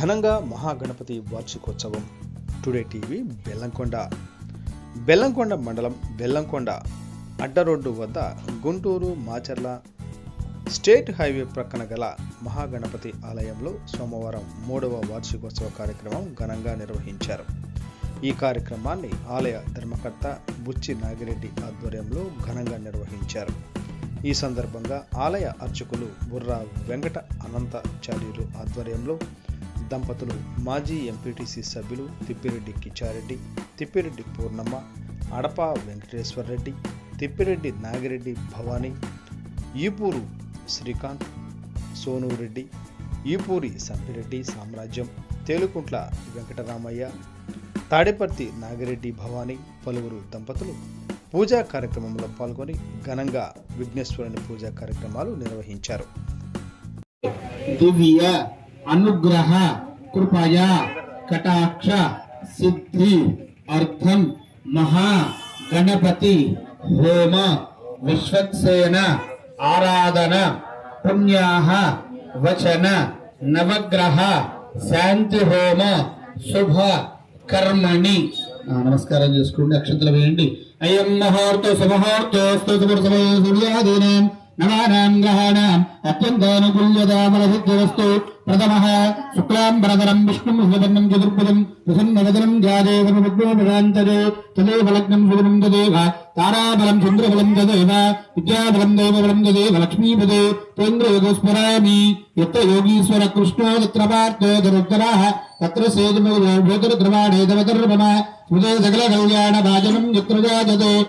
ఘనంగా మహాగణపతి వార్షికోత్సవం. Today TV Bellamkonda. Bellamkonda మండలం బెల్లంకొండ అడ్డరోడ్డు వద్ద గుంటూరు మాచర్ల స్టేట్ హైవే ప్రక్కన గల మహాగణపతి ఆలయంలో సోమవారం మూడవ వార్షికోత్సవ కార్యక్రమం ఘనంగా నిర్వహించారు. ఈ కార్యక్రమాన్ని ఆలయ ధర్మకర్త బుచ్చి నాగిరెడ్డి ఆధ్వర్యంలో ఘనంగా నిర్వహించారు. ఈ సందర్భంగా ఆలయ అర్చకులు బుర్రా వెంకట అనంతాచార్యులు ఆధ్వర్యంలో దంపతులు మాజీ ఎంపీటీసీ సభ్యులు తిప్పిరెడ్డి కిచ్చారెడ్డి తిప్పిరెడ్డి పూర్ణమ్మ అడప వెంకటేశ్వర రెడ్డి తిప్పిరెడ్డి నాగిరెడ్డి భవానీ ఈపూరు శ్రీకాంత్ సోనూరెడ్డి ఈపూరి సంపిరెడ్డి సామ్రాజ్యం తేలుకుంట్ల వెంకటరామయ్య తాడేపర్తి నాగిరెడ్డి భవానీ పలువురు దంపతులు పూజా కార్యక్రమంలో పాల్గొని ఘనంగా విఘ్నేశ్వరుని పూజా కార్యక్రమాలు నిర్వహించారు. దివ్య అనుగ్రహ కృపయా కటాక్ష సిద్ధి అర్థం మహా గణపతి హోమ విశ్వక్సేన ఆరాధన పుణ్యాహ వచన నవగ్రహ శాంతి హోమ శుభ కర్మణి. నమస్కారం చేసుకోండి అక్షంతలు వేయండి. అయం ముహూర్తో సుముహూర్తోస్తు సూర్యాదీనాం నవానాం గ్రహాణాం అత్యంతానుకూల్యతామలసిద్ధిరస్తు ప్రథమః శుక్లాంబరధరం విష్ణుం సువర్ణం చతుర్భుజం ప్రసన్నవదనం జాదేవముగ్నోపరాంతరే తదేవ లగ్నం సువనం తదేవ. తారాబలం చంద్రబలం తదేవ. విద్యాబలం దేవబలం తదేవ. లక్ష్మీపదే. తేంద్రయోగస్మరామి యత్ర యోగీశ్వర కృష్ణో తత్ర పార్థో తత్ర సేతుమో భూతరుద్రవాణే తవతర్వమ స్మృతే సకల కళ్యాణ భాజనం యత్ర జాతతే